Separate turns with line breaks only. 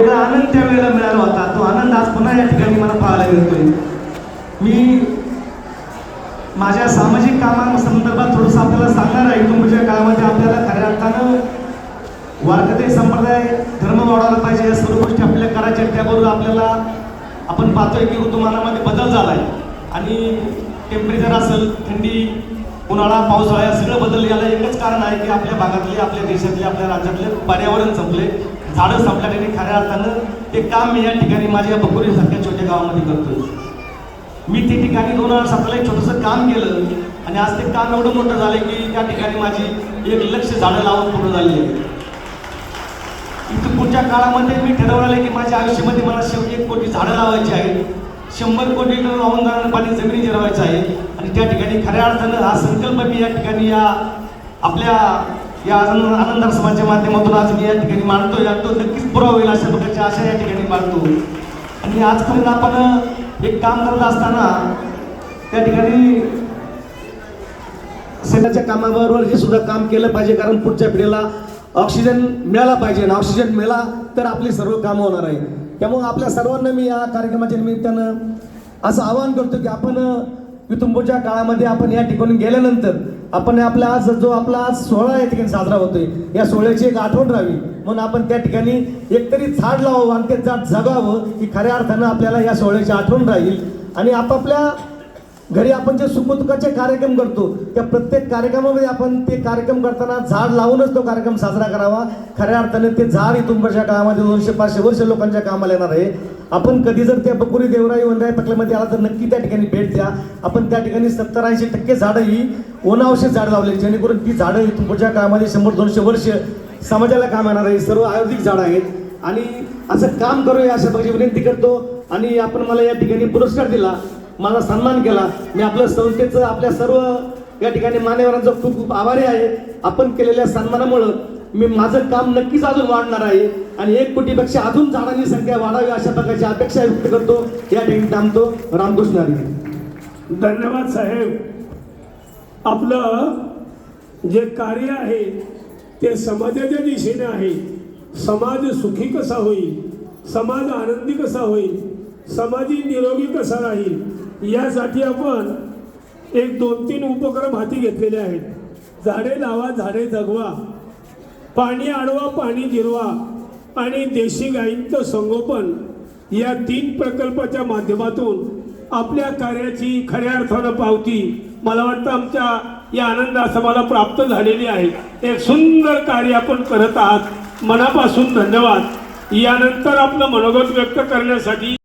वेगळा आनंद त्या वेळेला मिळाला होता. तो आनंद आज पुन्हा या ठिकाणी मला पाहायला मिळतोय. मी माझ्या सामाजिक कामांसंदर्भात थोडंसं आपल्याला सांगणार आहे. तुमच्या काळामध्ये आपल्याला खऱ्या अर्थानं वारकते संप्रदाय धर्म वाढवला पाहिजे या सर्व गोष्टी आपल्याला करायच्या त्याबरोबर आपल्याला आपण पाहतोय की ऋतुमानामध्ये बदल झाला आहे आणि टेम्परेचर असेल थंडी उन्हाळा पावसाळा या सगळं बदल याला एकच कारण आहे की आपल्या भागातले आपल्या देशातले आपल्या राज्यातले पर्यावरण संपले. झाडं संपल्याने खऱ्या अर्थानं ते काम मी या ठिकाणी माझ्या बकुरीसारख्या छोट्या गावामध्ये करतोय. मी ते ठिकाणी दोन हजार सतराला एक छोटंसं काम केलं आणि आज ते काम एवढं मोठं झालं की त्या ठिकाणी माझी एक लक्ष झाडं लावून पूर्ण झाली आहे. इथं पुढच्या काळामध्ये मी ठरवलं की माझ्या आयुष्यामध्ये मला शेवटी एक कोटी झाडं लावायची आहेत शंभर कोटी लावून जाणार पाणी जमिनी जिरवायचं आहे आणि त्या ठिकाणी खऱ्या अर्थानं हा संकल्प मी या ठिकाणी या आपल्या या आनंद आनंद समाजच्या माध्यमातून आज मी या ठिकाणी मांडतो या तो नक्कीच पुरा होईल अशा प्रकारची आशा या ठिकाणी मांडतो आणि आजपर्यंत आपण एक काम करत असताना त्या ठिकाणी शेताच्या कामाबरोबर हे सुद्धा काम केलं पाहिजे कारण पुढच्या पिढीला ऑक्सिजन मिळाला पाहिजे आणि ऑक्सिजन मिळाला तर आपली सर्व कामं होणार आहे. त्यामुळे आपल्या सर्वांना मी या कार्यक्रमाच्या निमित्तानं असं आवाहन करतो की आपण युतुंबच्या काळामध्ये आपण या ठिकाणी गेल्यानंतर आपण आपला आज जो आपला आज सोहळा या ठिकाणी साजरा होतोय या सोहळ्याची एक आठवण राहावी. म्हणून आपण त्या ठिकाणी एकतरी झाड लावावं आणि ते झाड जगावं की खऱ्या अर्थानं आपल्याला या सोहळ्याची आठवण राहील. आणि आपापल्या घरी आपण जे सुखदुःखाचे कार्यक्रम करतो त्या प्रत्येक कार्यक्रमामध्ये आपण ते कार्यक्रम करताना झाड लावूनच तो कार्यक्रम साजरा करावा. खऱ्या अर्थाने ते झाड इथून वर्षा काळामध्ये दोनशे पाचशे वर्ष लोकांच्या कामाला येणार आहे. आपण कधी जर त्या बकुरी देवराई वनराई पटल्यामध्ये आला तर नक्की त्या ठिकाणी भेट द्या. आपण त्या ठिकाणी सत्तर ऐंशी टक्के झाडं ही ओनावश्यक झाडं लावले जेणेकरून ती झाडं इथून पुढच्या काळामध्ये शंभर दोनशे वर्ष समाजाला काम येणार आहे. सर्व आयुर्वेदिक झाडं आहेत. आणि असं काम करूया अशा प्रकारची विनंती करतो. आणि आपण मला या ठिकाणी पुरस्कार दिला. माझा सन्मान केला. मी आपल्या संस्थेचं आपल्या सर्व या ठिकाणी मान्यवरांचा खूप खूप आभारी आहे. आपण केलेल्या सन्मानामुळं मी माझं काम नक्कीच अजून वाढणार आहे. आणि एक कोटीपेक्षा अजून झाडांची संख्या वाढावी अशा प्रकारची अपेक्षा व्यक्त करतो. या ठिकाणी थांबतो. रामकृष्ण हरी.
धन्यवाद साहेब. आपलं जे कार्य आहे ते समाजाच्या दिशेने आहे. समाज सुखी कसा होईल? समाज आनंदी कसा होईल? समाजी निरोगी कसा राहील? यासाठी आपण एक दोन तीन उपक्रम हाती घेतलेले आहेत. झाडे लावा झाडे जगवा. पाणी आडवा पाणी जिरवा आणि देशी गायींचं संगोपन या तीन प्रकल्पाच्या माध्यमातून आपल्या कार्याची खऱ्या अर्थानं पावती मला वाटतं आमच्या या आनंद मला प्राप्त झालेली आहे. एक सुंदर कार्य आपण करत आहात. मनापासून धन्यवाद. यानंतर आपलं मनोगत व्यक्त करण्यासाठी